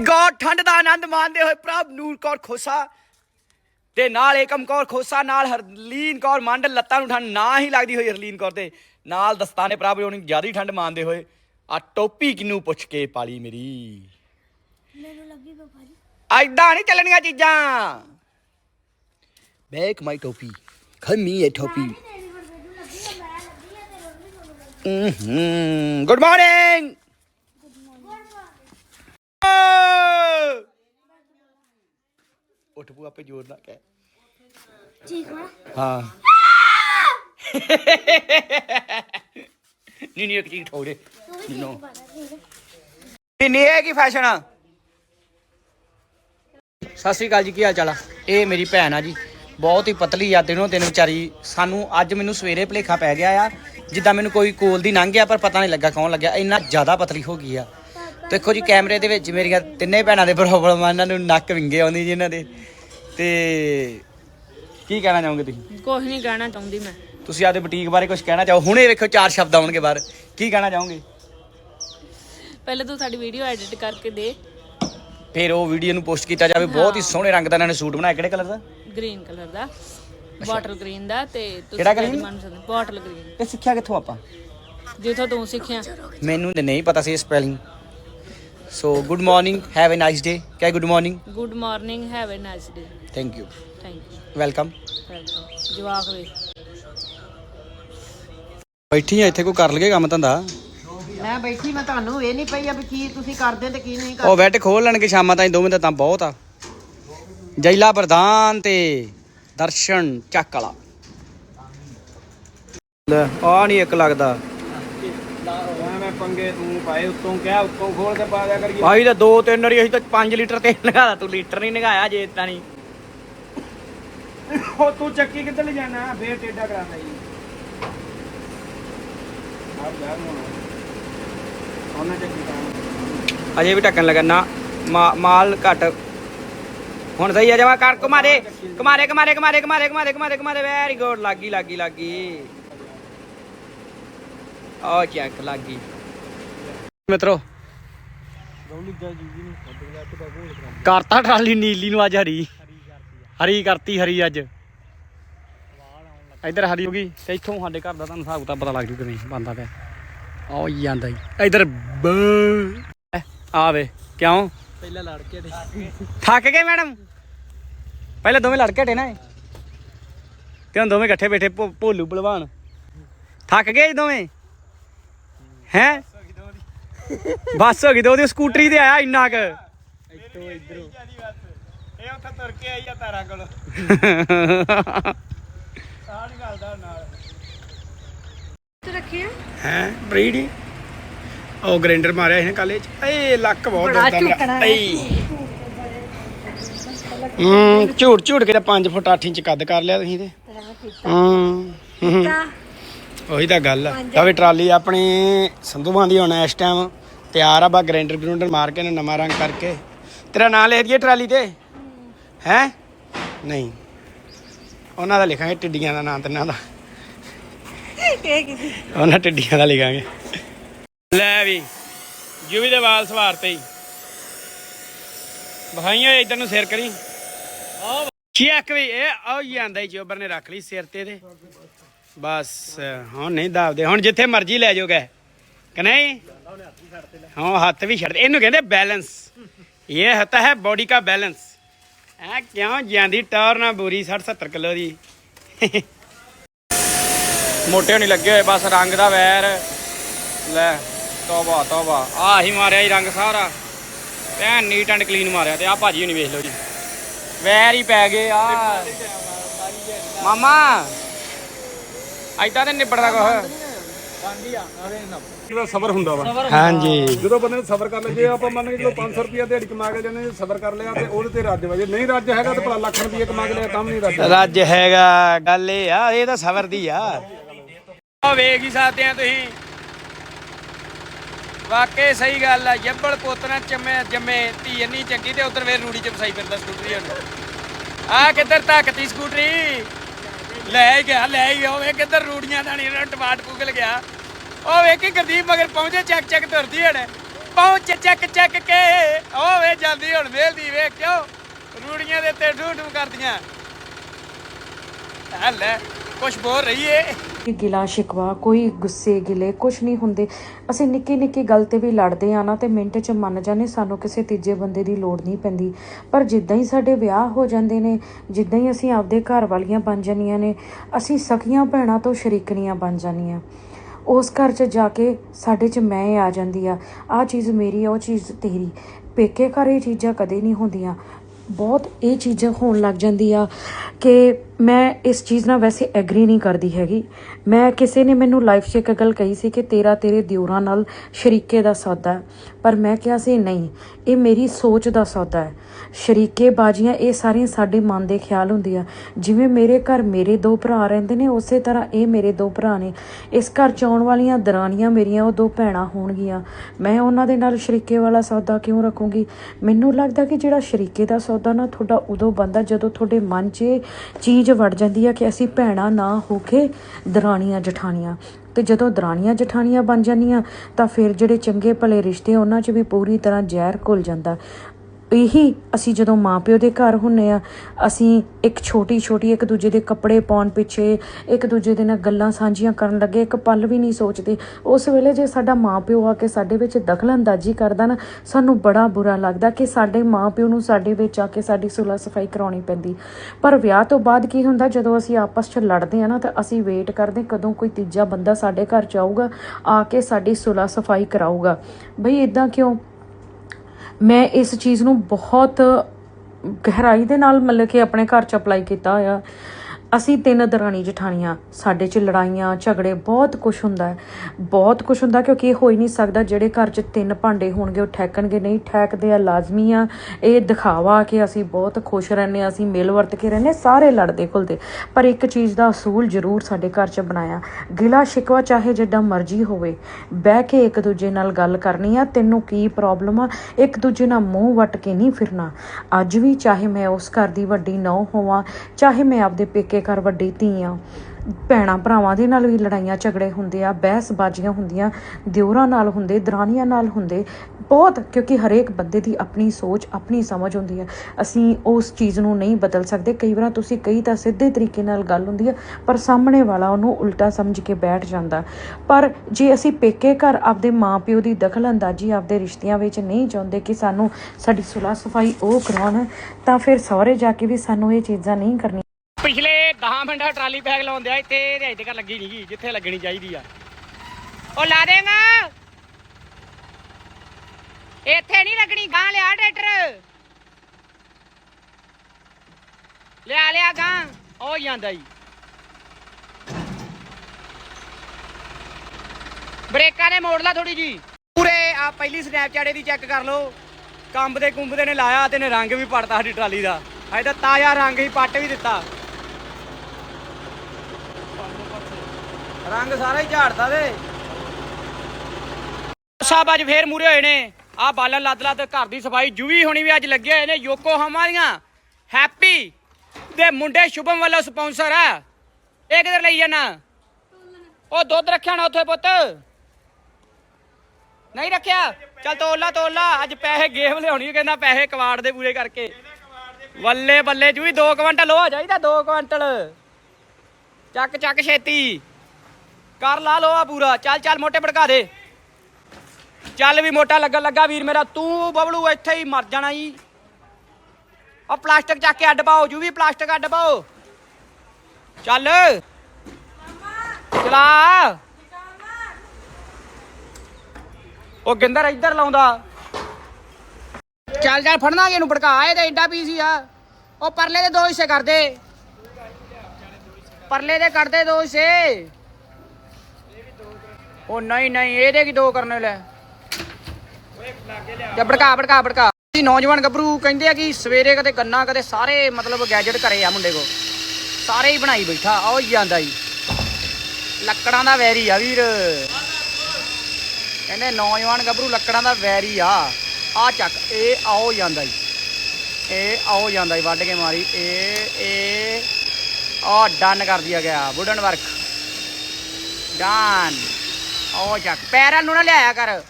God ਠੰਡ ਦਾ ਆਨੰਦ ਮਾਣਦੇ ਹੋਏ ਪ੍ਰਭ ਨੂਰ ਕੌਰ ਖੋਸਾ ਤੇ ਨਾਲ ਏਕਮ ਕੌਰ ਖੋਸਾ ਨਾਲ ਹਰਲੀਨ ਕੌਰ ਮੰਡ ਲੱਤਾਂ ਨੂੰ ਠੰਡ ਨਾ ਹੀ ਲੱਗਦੀ ਹੋਈ ਹਰਲੀਨ ਕੌਰ ਤੇ ਨਾਲ ਦਸਤਾਨੇ ਪ੍ਰਭ ਨੂੰ ਜ਼ਿਆਦਾ ਠੰਡ ਮਾਣਦੇ ਹੋਏ ਆ ਟੋਪੀ ਕਿਨੂੰ ਪੁੱਛ ਕੇ ਪਾਲੀ ਮੇਰੀ? ਮੈਨੂੰ ਲੱਗੀ ਬਾਬਾ ਜੀ। ਐਦਾਂ ਨਹੀਂ ਚੱਲਣੀਆਂ ਚੀਜ਼ਾਂ। ਬੈਕ ਮਾਈ ਟੋਪੀ ਖਮੀ ਇਹ ਟੋਪੀ। Good morning. ਉੱਠ ਪੂ ਆਪੇ ਜੋਰ ਨਾਲ ਕਹਿ। ਠੀਕ ਹੈ ਹਾਂ। ਨਹੀਂ ਨਹੀਂ ਇੱਕ ਚੀਜ਼ ਠੋੜੇ ਵੀ ਨੋ। ਨਹੀਂ ਇਹ ਕੀ ਫੈਸ਼ਨ ਆ? ਸਤਿ ਸ੍ਰੀ ਅਕਾਲ ਜੀ ਕੀ ਹਾਲ ਚਾਲ ਆ? ਇਹ ਮੇਰੀ ਭੈਣ ਆ ਜੀ। ਬਹੁਤ ਹੀ ਪਤਲੀ ਆ ਦਿਨੋਂ ਦਿਨ ਵਿਚਾਰੀ। ਸਾਨੂੰ ਅੱਜ ਮੈਨੂੰ ਸਵੇਰੇ ਭਲੇਖਾ ਪੈ ਗਿਆ ਆ ਜਿੱਦਾਂ ਮੈਨੂੰ ਕੋਈ ਕੋਲ ਦੀ ਲੰਘ ਗਿਆ ਪਰ ਪਤਾ ਨਹੀਂ ਲੱਗਾ ਕੌਣ ਲੱਗਿਆ। ਇੰਨਾ ਜ਼ਿਆਦਾ ਪਤਲੀ ਹੋ ਗਈ ਆ। ਦੇਖੋ ਜੀ ਕੈਮਰੇ ਦੇ ਵਿੱਚ ਮੇਰੀਆਂ ਤਿੰਨੇ ਭੈਣਾਂ ਦੇ ਪ੍ਰੋਬਲਮ ਆ ਇਹਨਾਂ ਨੂੰ ਨੱਕ ਵਿੰਗੇ ਆਉਂਦੀ ਜੀ ਇਹਨਾਂ ਦੇ। ਤੇ ਕੀ ਕਹਿਣਾ ਚਾਹੋਗੇ ਤੁਸੀਂ? ਕੁਝ ਨਹੀਂ ਕਹਿਣਾ ਚਾਹੁੰਦੀ ਮੈਂ। ਤੁਸੀਂ ਆਪਦੇ ਬੁਟੀਕ ਬਾਰੇ ਕੁਝ ਕਹਿਣਾ ਚਾਹੋ? ਹੁਣੇ ਵੇਖੋ ਚਾਰ ਸ਼ਬਦ ਆਉਣਗੇ ਬਾਹਰ। ਕੀ ਕਹਿਣਾ ਚਾਹੋਗੇ? ਪਹਿਲੇ ਤੂੰ ਸਾਡੀ ਵੀਡੀਓ ਐਡਿਟ ਕਰਕੇ ਦੇ। ਫਿਰ ਉਹ ਵੀਡੀਓ ਨੂੰ ਪੋਸਟ ਕੀਤਾ ਜਾਵੇ। ਬਹੁਤ ਹੀ ਸੋਹਣੇ ਰੰਗ ਦਾ ਇਹਨਾਂ ਨੇ ਸੂਟ ਬਣਾਇਆ। ਕਿਹੜੇ ਕਲਰ ਦਾ? ਗ੍ਰੀਨ ਕਲਰ ਦਾ। ਬਾਟਲ ਗ੍ਰੀਨ ਦਾ ਤੇ ਕਿਹੜਾ ਤੁਸੀਂ green? ਮਨਪਸੰਦ ਬਾਟਲ ਗ੍ਰੀਨ ਤੇ ਸਿੱਖਿਆ ਕਿੱਥੋਂ ਆਪਾਂ? ਜਿੱਥੋਂ ਤੂੰ ਸਿੱਖਿਆ। ਮੈਨੂੰ ਤੇ ਨਹੀਂ ਪਤਾ ਸੀ spelling so good morning have a nice day ਕਿਆ good morning good morning have a nice day thank you thank you welcome welcome ਜਵਾਕ ਵੇ ਬੈਠੀ ਆ ਇੱਥੇ ਕੋਈ ਕਰ ਲਗੇ ਕੰਮ ਧੰਦਾ? ਮੈਂ ਬੈਠੀ ਮੈਂ ਤੁਹਾਨੂੰ ਇਹ ਨਹੀਂ ਪਈ ਆ ਵੀ ਕੀ ਤੁਸੀਂ ਕਰਦੇ ਤੇ ਕੀ ਨਹੀਂ ਉਹ ਬੈਠ ਖੋਲ ਲੈਣਗੇ ਸ਼ਾਮਾਂ ਤਾਈਂ ਦੋਵੇਂ ਤਾਂ ਤਾਂ ਬਹੁਤ ਆ। ਜੈਲਾ ਪ੍ਰਧਾਨ ਤੇ ਦਰਸ਼ਨ ਚੱਕ ਵਾਲਾ। ਲੈ ਆ ਨਹੀਂ ਇੱਕ ਲੱਗਦਾ। ਪੰਗੇ ਤੂੰ ਪਾਏ ਉੱਤੋਂ ਕਿਹਾ ਉੱਤੋਂ ਖੋਲ ਕੇ ਪਾ ਦਿਆ ਕਰੀਏ। ਭਾਈ ਤਾਂ ਦੋ ਤਿੰਨ ਵਾਰੀ ਅਸੀਂ ਤਾਂ 5 ਲੀਟਰ ਤੇਲ ਲਗਾਦਾ ਤੂੰ ਲੀਟਰ ਨਹੀਂ ਲਗਾਇਆ ਜੇ ਇਦਾਂ ਨਹੀਂ। ਉਹ ਤੂੰ ਚੱਕੀ ਕਿੱਧਰ ਲੈ ਜਾਣਾ? ਫੇਰ ਟੇਡਾ ਕਰਾਣਾ ਜੀ। ਆਪ ਜਾ ਨੂੰ ਉਹਨਾਂ ਚੱਕੀ ਤਾਂ ਅਜੇ ਵੀ ਢੱਕਣ ਲੱਗਾ ਨਾ ਮਾ- ਮਾਲ ਘੱਟ। ਹੁਣ ਸਹੀ ਆ ਜਮਾ ਕਰ ਕੁਮਾਰੇ ਕੁਮਾਰੇ ਕੁਮਾਰੇ ਕੁਮਾਰੇ ਕੁਮਾਰੇ ਕੁਮਾਰੇ ਕੁਮਾਰੇ ਕੁਮਾਰੇ ਵੈਰੀ ਗੁੱਡ ਲੱਗੀ ਲੱਗੀ ਲੱਗੀ। ਆ ਚੈੱਕ ਲੱਗੀ। ਮਿੱਤਰੋ। ਕਰਤਾ ਟਰਾਲੀ ਨੀਲੀ ਨੂੰ ਅੱਜ ਹਰੀ। ਹਰੀ ਕਰਤੀ, ਹਰੀ ਅੱਜ। ਇੱਧਰ ਹਰੀ ਹੋ ਗਈ, ਤੇ ਇੱਥੋਂ ਸਾਡੇ ਘਰ ਦਾ ਤੁਹਾਨੂੰ ਹਿਸਾਬ ਤਾਂ ਪਤਾ ਲੱਗ ਜੂ ਕਿਵੇਂ ਬੰਦਾ ਪਿਆ। ਆ ਹੀ ਜਾਂਦਾ ਜੀ। ਇੱਧਰ ਬ। ਕਿਉਂ ਪਹਿਲਾਂ ਲੜ ਕੇ ਥੱਕ ਗਏ ਮੈਡਮ। ਪਹਿਲੇ ਦੋਵੇਂ ਲੜ ਕੇ ਹਟੇ ਨਾ ਤੇ ਹੁਣ ਦੋਵੇਂ ਇਕੱਠੇ ਬੈਠੇ ਭੋਲੂ ਭਲਵਾਨ। ਥੱਕ ਗਏ ਦੋਵੇਂ। ਹੈ? ਬਸ ਹੋ ਗਈ ਤੇ ਉਹਦੀ ਸਕੂਟਰੀ ਤੇ ਆਇਆ ਇੰਨਾ ਕੁ। ਇੱਥੋਂ ਇਧਰੋਂ ਇਹ ਉੱਥੇ ਤੁਰ ਕੇ ਆਈ ਆ? ਤਾਰਾ ਕੋਲ ਸਾਹ ਨਾਲ ਹੈ। ਬਰੀਡ ਉਹ ਗ੍ਰਾਈਂਡਰ ਮਾਰਿਆ ਇਹਨੇ ਕਾਲੇ ਚ। ਏ ਲੱਕ ਬਹੁਤ ਦਰਦ ਮੇਰਾ। ਏ ਹੂੰ। ਝੂੜ ਝੂੜ ਕੇ ਤਾਂ 5 ਫੁੱਟ 8 ਇੰਚ ਕੱਦ ਕਰ ਲਿਆ ਤੁਸੀਂ ਤੇ। ਹੂੰ ਹੂੰ। ਉਹੀ ਤਾਂ ਗੱਲ ਆ। ਤਾਂ ਵੀ ਟਰਾਲੀ ਆਪਣੀ ਸੰਧੂਆਂ ਦੀ ਹੁਣ ਇਸ ਟਾਈਮ ਤਿਆਰ ਆ ਬਾ ਗ੍ਰਾਈਂਡਰ ਗਰੂੰਡਰ ਮਾਰ ਕੇ ਨੇ ਨਵਾਂ ਰੰਗ ਕਰਕੇ। ਤੇਰਾ ਨਾਂ ਲੈ ਦਈਏ ਟਰਾਲੀ ਤੇ? ਹੈ? ਨਹੀਂ। ਉਹਨਾਂ ਦਾ ਲਿਖਾਂਗੇ ਟਿੱਡੀਆਂ ਦਾ ਨਾਂ ਤੇ ਇਹਨਾਂ ਦਾ ਉਹਨਾਂ ਟਿੱਡੀਆਂ ਦਾ ਲਿਖਾਂਗੇ। ਲੈ ਵੀ ਜੂਵੀ ਦੇ ਵਾਲ ਸਵਾਰਤੇ ਹੀ। ਬਹਾਈਆਂ ਇਧਰ ਨੂੰ ਸਿਰ ਕਰੀ। ਚੈੱਕ ਵੀ ਇਹ ਆ ਹੀ ਜੋਬਰ ਨੇ ਰੱਖ ਲਈ ਸਿਰ ਤੇ ਇਹਦੇ। ਬਸ, ਹੁਣ ਨਹੀਂ ਦਾਬਦੇ। ਹੁਣ ਜਿੱਥੇ ਮਰਜ਼ੀ ਲੈ ਜਾਓਗੇ। ਕਿ ਨਹੀਂ? ਹਾਂ, ਹੱਥ ਵੀ ਛੱਡ ਇਹਨੂੰ ਕਹਿੰਦੇ ਬੈਲੈਂਸ। ਇਹ ਹੁੰਦਾ ਹੈ ਬੋਡੀ ਦਾ ਬੈਲੈਂਸ। ਐ ਕਿਉਂ ਜਾਂਦੀ ਟੌਰ ਨਾ ਬੂਰੀ 60 70 ਕਿਲੋ ਦੀ? ਮੋਟੇ ਨਹੀਂ ਲੱਗੇ ਹੋਏ, ਬਸ ਰੰਗ ਦਾ ਵੈਰ। ਲੈ, ਤੋਬਾ ਤੋਬਾ। ਆ ਹੀ ਮਾਰਿਆ ਹੀ ਰੰਗ ਸਾਰਾ। ਐਨ ਨੀਟ ਐਂਡ ਕਲੀਨ ਮਾਰਿਆ ਤੇ ਆ ਭਾਜੀ ਹੁਣੀ ਵੇਖ ਲਓ ਜੀ। ਵੈਰ ਹੀ ਪੈ ਗਏ ਆ ਮਾਮਾ। ਐਦਾਂ ਤੇ ਨਿਬੜਦਾ ਕੁਛ। ਇਹਦਾ ਸਬਰ ਹੁੰਦਾ ਵਾ। ਹਾਂਜੀ। ਜਦੋਂ ਬੰਦੇ ਨੇ ਸਬਰ ਕਰ ਲਏ ਜੇ ਆਪਾਂ ਮੰਨ ਕੇ ਚਲੋ 500 ਰੁਪਏ ਦਿਹਾੜੀ ਕਮਾ ਕੇ ਜਾਂਦੇ ਸਬਰ ਕਰ ਲਿਆ ਤੇ ਉਹਦੇ ਤੇ ਰੱਜ ਵਜੇ ਨਹੀਂ ਰੱਜ ਹੈਗਾ ਤੇ ਭਲਾ ਲੱਖ ਰੁਪਏ ਕਮਾ ਕੇ ਲਿਆ ਤਾਂ ਵੀ ਨਹੀਂ ਰੱਜ ਰੱਜ ਹੈਗਾ ਗੱਲ ਇਹ ਆ ਇਹ ਤਾਂ ਸਬਰ ਦੀ ਆ। ਉਹ ਵੇਖ ਹੀ ਸਕਦੇ ਆ ਤੁਸੀਂ। ਵਾਕਈ ਸਹੀ ਗੱਲ ਆ ਜੱਬਲ ਪੋਤਨਾ ਚੰਮੇ ਜੰਮੇ ਧੀ ਇੰਨੀ ਚੰਗੀ ਤੇ ਉਧਰ ਵੇ ਰੂੜੀ ਚ ਫਸਾਈ ਫਿਰਦਾ ਸਕੂਟਰੀ ਆ ਕਿੱਧਰ ਧੱਕਤੀ ਸਕੂਟਰੀ? ਲੈ ਗਿਆ ਲੈ ਗਿਆ। ਵੇ ਕਿੱਧਰ ਰੂੜੀਆਂ ਦਾ ਨਹੀਂ ਇਹਨਾਂ ਟਮਾਟ ਪੁਗਲ ਗਿਆ। ਉਹ ਵੇਖੀ ਗਰਦੀਪ ਮਗਰ ਪਹੁੰਚੇ, ਚੱਕ ਚੱਕ ਤੁਰਦੀ ਹਣ। ਪਹੁੰਚ, ਚੱਕ ਚੱਕ ਕੇ। ਉਹ ਵੇ ਜਾ ਜਾਂਦੀ ਹੁਣ ਵੇਲਦੀ ਵੇਖ ਕਿਉਂ? ਰੂੜੀਆਂ ਦੇ ਤੇ ਡੂ ਡੂ ਕਰਦੀਆਂ ਲੈ। ਕੁਛ ਬੋਲ ਰਹੀ ਏ। ਗਿਲਾ ਸ਼ਿਕਵਾ, ਕੋਈ ਗੁੱਸੇ ਗਿਲੇ, ਕੁਛ ਨਹੀਂ ਹੁੰਦੇ। ਅਸੀਂ ਨਿੱਕੀ ਨਿੱਕੀ ਗੱਲ ਤੇ ਵੀ ਲੜਦੇ ਆ ਨਾ, ਤੇ ਮਿੰਟ 'ਚ ਮੰਨ ਜਾਂਦੇ ਸਾਨੂੰ ਕਿਸੇ ਤੀਜੇ ਬੰਦੇ ਦੀ ਲੋੜ ਨਹੀਂ ਪੈਂਦੀ। ਪਰ ਜਿੱਦਾਂ ਹੀ ਸਾਡੇ ਵਿਆਹ ਹੋ ਜਾਂਦੇ ਨੇ, ਜਿੱਦਾਂ ਹੀ ਅਸੀਂ ਆਪਦੇ ਘਰ ਵਾਲੀਆਂ ਬਣ ਜਾਂਦੀਆਂ ਨੇ, ਅਸੀਂ ਸਖੀਆਂ ਭੈਣਾਂ ਤੋਂ ਸ਼ਰੀਕਣੀਆਂ ਬਣ ਜਾਂਦੀਆਂ। ਉਸ ਘਰ 'ਚ ਜਾ ਕੇ ਸਾਡੇ 'ਚ ਮੈਂ ਆ ਜਾਂਦੀ ਆ। ਆ ਚੀਜ਼ ਮੇਰੀ ਆ, ਉਹ ਚੀਜ਼ ਤੇਰੀ। ਪੇਕੇ ਘਰ ਇਹ ਚੀਜ਼ਾਂ ਕਦੇ ਨਹੀਂ ਹੁੰਦੀਆਂ। ਬਹੁਤ ਇਹ ਚੀਜ਼ਾਂ ਹੋਣ ਲੱਗ ਜਾਂਦੀ ਆ ਕਿ ਮੈਂ ਇਸ ਚੀਜ਼ ਨਾਲ ਵੈਸੇ ਐਗਰੀ ਨਹੀਂ ਕਰਦੀ ਹੈਗੀ। ਮੈਂ ਕਿਸੇ ਨੇ ਮੈਨੂੰ ਲਾਈਫ 'ਚ ਇੱਕ ਗੱਲ ਕਹੀ ਸੀ ਕਿ ਤੇਰਾ ਤੇਰੇ ਦਿਉਰਾਂ ਨਾਲ ਸ਼ਰੀਕੇ ਦਾ ਸੌਦਾ ਪਰ ਮੈਂ ਕਿਹਾ ਸੀ, ਨਹੀਂ, ਇਹ ਮੇਰੀ ਸੋਚ ਦਾ ਸੌਦਾ ਹੈ। ਸ਼ਰੀਕੇ ਬਾਜੀਆਂ ਇਹ ਸਾਰੀਆਂ ਸਾਡੇ ਮਨ ਦੇ ਖਿਆਲ ਹੁੰਦੀਆਂ। ਜਿਵੇਂ ਮੇਰੇ ਘਰ ਮੇਰੇ ਦੋ ਭਰਾ ਰਹਿੰਦੇ ਨੇ, ਉਸੇ ਤਰ੍ਹਾਂ ਇਹ ਮੇਰੇ ਦੋ ਭਰਾ ਨੇ। ਇਸ ਘਰ ਚ ਆਉਣ ਵਾਲੀਆਂ ਦਰਾਨੀਆਂ ਮੇਰੀਆਂ, ਉਹ ਦੋ ਭੈਣਾਂ ਹੋਣਗੀਆਂ। ਮੈਂ ਉਹਨਾਂ ਦੇ ਨਾਲ ਸ਼ਰੀਕੇ ਵਾਲਾ ਸੌਦਾ ਕਿਉਂ ਰੱਖੂੰਗੀ? ਮੈਨੂੰ ਲੱਗਦਾ ਕਿ ਜਿਹੜਾ ਸ਼ਰੀਕੇ ਦਾ ਸੌਦਾ ਨਾ ਤੁਹਾਡਾ ਉਦੋਂ ਬੰਦਾ ਜਦੋਂ ਤੁਹਾਡੇ ਮਨ 'ਚ ਇਹ ਚੀਜ਼ ਵੜ ਜਾਂਦੀ ਆ ਕਿ ਅਸੀਂ ਭੈਣਾਂ ਨਾ ਹੋ ਕੇ ਦਰਾਣੀਆਂ ਜਠਾਣੀਆਂ। ਤੇ ਜਦੋਂ ਦਰਾਣੀਆਂ ਜਠਾਣੀਆਂ ਬਣ ਜਾਂਦੀਆਂ, ਤਾਂ ਫਿਰ ਜਿਹੜੇ ਚੰਗੇ ਭਲੇ ਰਿਸ਼ਤੇ ਉਹਨਾਂ 'ਚ ਵੀ ਪੂਰੀ ਤਰ੍ਹਾਂ ਜ਼ਹਿਰ ਘੁਲ ਜਾਂਦਾ। ਇਹੀ ਅਸੀਂ ਜਦੋਂ ਮਾਪਿਓ ਦੇ ਘਰ ਹੁੰਨੇ ਆ, ਅਸੀਂ ਇੱਕ ਛੋਟੀ ਛੋਟੀ ਇੱਕ ਦੂਜੇ ਦੇ ਕੱਪੜੇ ਪਾਉਣ ਪਿੱਛੇ, ਇੱਕ ਦੂਜੇ ਦੇ ਨਾਲ ਗੱਲਾਂ ਸਾਂਝੀਆਂ ਕਰਨ ਲੱਗੇ, ਇੱਕ ਪਲ ਵੀ ਨਹੀਂ ਸੋਚਦੇ। ਉਸ ਵੇਲੇ ਜੇ ਸਾਡਾ ਮਾਪਿਓ ਆ ਕੇ ਸਾਡੇ ਵਿੱਚ ਦਖਲਅੰਦਾਜ਼ੀ ਕਰਦਾ ਨਾ, ਸਾਨੂੰ ਬੜਾ ਬੁਰਾ ਲੱਗਦਾ ਕਿ ਸਾਡੇ ਮਾਪਿਓ ਨੂੰ ਸਾਡੇ ਵਿੱਚ ਆ ਕੇ ਸਾਡੀ ਸੁਲਾ ਸਫ਼ਾਈ ਕਰਾਉਣੀ ਪੈਂਦੀ। ਪਰ ਵਿਆਹ ਤੋਂ ਬਾਅਦ ਕੀ ਹੁੰਦਾ, ਜਦੋਂ ਅਸੀਂ ਆਪਸ 'ਚ ਲੜਦੇ ਆ ਨਾ, ਤਾਂ ਅਸੀਂ ਵੇਟ ਕਰਦੇ ਕਦੋਂ ਕੋਈ ਤੀਜਾ ਬੰਦਾ ਸਾਡੇ ਘਰ ਜਾਊਗਾ, ਆ ਕੇ ਸਾਡੀ ਸੁਲਾ ਸਫ਼ਾਈ ਕਰਾਊਗਾ। ਬਈ ਇਦਾਂ ਕਿਉਂ? ਮੈਂ ਇਸ ਚੀਜ਼ ਨੂੰ ਬਹੁਤ ਗਹਿਰਾਈ ਦੇ ਨਾਲ ਮਤਲਬ ਕਿ ਆਪਣੇ ਘਰ ਚ ਅਪਲਾਈ ਕੀਤਾ ਹੋਇਆ। ਅਸੀਂ ਤਿੰਨ ਦਰਾਣੀ ਜਠਾਣੀਆਂ, ਸਾਡੇ ਚ ਲੜਾਈਆਂ, ਝਗੜੇ ਬਹੁਤ ਕੁਝ ਹੁੰਦਾ ਹੈ। ਬਹੁਤ ਕੁਝ ਹੁੰਦਾ ਕਿਉਂਕਿ ਇਹ ਹੋ ਹੀ ਨਹੀਂ ਸਕਦਾ ਜਿਹੜੇ ਘਰ ਚ ਤਿੰਨ ਭਾਂਡੇ ਹੋਣਗੇ, ਉਹ ਠੈਕਣਗੇ ਨਹੀਂ ਠੈਕਦੇ ਆ ਲਾਜ਼ਮੀ ਆ। ਇਹ ਦਿਖਾਵਾ ਕਿ ਅਸੀਂ ਬਹੁਤ ਖੁਸ਼ ਰਹਿੰਦੇ ਆ, ਅਸੀਂ ਮਿਲ ਵਰਤ ਕੇ ਰਹਿੰਦੇ ਸਾਰੇ ਲੜਦੇ ਘੁਲਦੇ। ਪਰ ਇੱਕ ਚੀਜ਼ ਦਾ ਅਸੂਲ ਜ਼ਰੂਰ ਸਾਡੇ ਘਰ ਚ ਬਣਾਇਆ। ਗਿਲਾ ਸ਼ਿਕਵਾ ਚਾਹੇ ਜਿੱਦਾਂ ਮਰਜ਼ੀ ਹੋਵੇ, ਬਹਿ ਕੇ ਇੱਕ ਦੂਜੇ ਨਾਲ ਗੱਲ ਕਰਨੀ ਆ, ਤੈਨੂੰ ਕੀ ਪ੍ਰੋਬਲਮ ਆ? ਇੱਕ ਦੂਜੇ ਨਾਲ ਮੂੰਹ ਵੱਟ ਕੇ ਨਹੀਂ ਫਿਰਨਾ। ਅੱਜ ਵੀ ਚਾਹੇ ਮੈਂ ਉਸ ਘਰ ਦੀ ਵੱਡੀ ਨੌ ਹੋਵਾਂ, ਚਾਹੇ ਮੈਂ ਆਪਦੇ ਪੇਕੇ ਘਰ ਵੱਡੀ ਧੀ ਆ ਭੈਣਾਂ ਭਰਾਵਾਂ ਦੇ ਨਾਲ ਵੀ ਲੜਾਈਆਂ, ਝਗੜੇ ਹੁੰਦੇ ਆ, ਬਹਿਸਬਾਜ਼ੀਆਂ ਹੁੰਦੀਆਂ ਦਿਉਰਾਂ ਨਾਲ ਹੁੰਦੇ, ਦਰਾਨੀਆਂ ਨਾਲ ਹੁੰਦੇ। ਬਹੁਤ, ਕਿਉਂਕਿ ਹਰੇਕ ਬੰਦੇ ਦੀ ਆਪਣੀ ਸੋਚ, ਆਪਣੀ ਸਮਝ ਹੁੰਦੀ ਹੈ। ਅਸੀਂ ਉਸ ਚੀਜ਼ ਨੂੰ ਨਹੀਂ ਬਦਲ ਸਕਦੇ। ਕਈ ਵਾਰ ਤੁਸੀਂ ਕਈ ਤਾਂ ਸਿੱਧੇ ਤਰੀਕੇ ਨਾਲ ਗੱਲ ਹੁੰਦੀ ਹੈ, ਪਰ ਸਾਹਮਣੇ ਵਾਲਾ ਉਹਨੂੰ ਉਲਟਾ ਸਮਝ ਕੇ ਬੈਠ ਜਾਂਦਾ। ਪਰ ਜੇ ਅਸੀਂ ਪੇਕੇ ਘਰ ਆਪਦੇ ਮਾਪਿਓ ਦੀ ਦਖਲ ਅੰਦਾਜ਼ੀ ਆਪਦੇ ਰਿਸ਼ਤਿਆਂ ਵਿੱਚ ਨਹੀਂ ਚਾਹੁੰਦੇ ਕਿ ਸਾਨੂੰ ਸਾਡੀ ਸੁਲਾ ਸਫ਼ਾਈ ਉਹ ਕਰਾਉਣ, ਤਾਂ ਫਿਰ ਸਹੁਰੇ ਜਾ ਕੇ ਵੀ ਸਾਨੂੰ ਇਹ ਚੀਜ਼ਾਂ ਨਹੀਂ ਕਰਨੀਆਂ 10 ਮਿੰਟਾਂ ਟਰਾਲੀ ਬੈਗ ਲਾਉਂਦੇ ਆ ਇੱਥੇ ਤੇ ਅਜੇ ਤੱਕ ਲੱਗੀ ਨਹੀਂਗੀ ਜਿੱਥੇ ਲੱਗਣੀ ਚਾਹੀਦੀ ਆ। ਉਹ ਲਾ ਦੇਗਾ ਇੱਥੇ ਨਹੀਂ ਲੱਗਣੀ ਗਾਂ ਲਿਆ ਟਰੈਕਟਰ। ਲਿਆ ਲਿਆ ਗਾਂ ਉਹ ਜਾਂਦਾ ਈ ਬ੍ਰੇਕਾਂ ਨੇ ਮੋੜ ਲਾ ਥੋੜੀ ਜੀ। ਪੂਰੇ ਆ ਪਹਿਲੀ ਸਨੈਪਚੈਟ ਦੀ ਚੈੱਕ ਕਰ ਲਓ। ਕੰਬ ਦੇ ਕੁੰਬ ਦੇ ਨੇ ਲਾਇਆ ਤੇ ਨੇ ਰੰਗ ਵੀ ਪੜਤਾ ਸਾਡੀ ਟਰਾਲੀ ਦਾ। ਅਜੇ ਤਾਂ ਤਾਜ਼ਾ ਰੰਗ ਹੀ ਪੱਟ ਵੀ ਦਿੱਤਾ। ਰੰਗ ਸਾਰਾ ਹੀ ਝਾੜਦਾ ਦੇ ਸਾਹਿਬ, ਅੱਜ ਫੇਰ ਮੂਰੇ ਹੋਏ ਨੇ। ਆ ਬਾਲਣ ਲੱਦ ਲੱਦ ਘਰ ਦੀ ਸਫ਼ਾਈ ਜੂਵੀ ਹੋਣੀ ਵੀ ਅੱਜ ਲੱਗੇ ਹੋਏ ਨੇ ਯੋਕੋ ਦੀਆਂ। ਹੈਪੀ ਦੇ ਮੁੰਡੇ ਸ਼ੁਭਮ ਵੱਲੋਂ ਸਪਾਂਸਰ ਆ। ਇਹ ਕਿਧਰ ਲਈ ਜਾਣਾ? ਉਹ ਦੁੱਧ ਰੱਖਿਆ ਨਾ ਉੱਥੇ ਪੁੱਤ। ਨਹੀਂ ਰੱਖਿਆ? ਚੱਲ ਤੋਲਾ ਤੋਲਾ ਅੱਜ ਪੈਸੇ ਗੇਮ ਲਿਆਉਣੀ ਕਹਿੰਦਾ ਪੈਸੇ ਕਵਾੜ ਦੇ ਪੂਰੇ ਕਰਕੇ। ਬੱਲੇ ਬੱਲੇ ਜੂਈ 2 ਕੁਇੰਟਲ ਹੋ ਜਾਈਦਾ 2 ਕੁਇੰਟਲ ਚੱਕ ਚੱਕ ਛੇਤੀ। ਕਰ ਲਾ ਲੋ ਆ ਪੂਰਾ। ਚੱਲ ਚੱਲ, ਮੋਟੇ ਭੜਕਾ ਦੇ। ਚੱਲ ਵੀ ਮੋਟਾ ਲੱਗਣ ਲੱਗਾ ਵੀਰ ਮੇਰਾ। ਤੂੰ ਬਬਲੂ ਇੱਥੇ ਹੀ ਮਰ ਜਾਣਾ ਜੀ। ਆ ਪਲਾਸਟਿਕ ਚੱਕ ਕੇ ਅੱਡ ਪਾਓ, ਜੂ ਵੀ ਪਲਾਸਟਿਕ ਅੱਡ ਪਾਓ। ਚੱਲ। ਚਲਾ। ਉਹ ਗਿੰਦਰ ਇੱਧਰ ਲਾਉਂਦਾ। ਚੱਲ ਚੱਲ, ਫੜਨਾ ਇਹਨੂੰ ਭੜਕਾ? ਇਹ ਤਾਂ ਐਡਾ ਪੀਸ ਆ। ਉਹ ਪਰਲੇ ਦੇ ਦੋ ਹਿੱਸੇ ਕਰਦੇ ਪਰਲੇ ਦੇ ਕਰਦੇ ਦੋ ਹਿੱਸੇ। ਉਹ ਨਹੀਂ ਨਹੀਂ, ਇਹਦੇ ਕੀ ਦੋ ਕਰਨੇ ਲੈ। ਤੇ ਭੜਕਾ ਭੜਕਾ ਭੜਕਾ। ਜੀ ਨੌਜਵਾਨ ਗੱਭਰੂ ਕਹਿੰਦੇ ਆ ਕਿ ਸਵੇਰੇ ਕਦੇ ਗੰਨਾ, ਕਦੇ ਸਾਰੇ ਮਤਲਬ ਗੈਜਟ ਕਰੇ ਆ ਮੁੰਡੇ ਕੋ ਸਾਰੇ ਹੀ ਬਣਾਈ ਬੈਠਾ ਆਓ ਜਾਂਦਾ ਜੀ। ਲੱਕੜਾਂ ਦਾ ਵੈਰੀ ਆ ਵੀਰ। ਕਹਿੰਦੇ ਨੌਜਵਾਨ ਗੱਭਰੂ ਲੱਕੜਾਂ ਦਾ ਵੈਰੀ ਆ। ਆ ਚੱਕ, ਇਹ ਆਓ ਜਾਂਦਾ ਜੀ। ਇਹ ਆਓ ਜਾਂਦਾ ਜੀ, ਵੱਢ ਕੇ ਮਾਰੀ। ਇਹ ਇਹ ਆ ਡਨ ਕਰ ਦਿਆ ਗਿਆ ਵੁਡਨ ਵਰਕ ਡਨ ਆਓ ਚੱਕ ਪੈਰਾਂ ਨੂੰ ਨਾ ਲਿਆਇਆ ਕਰ।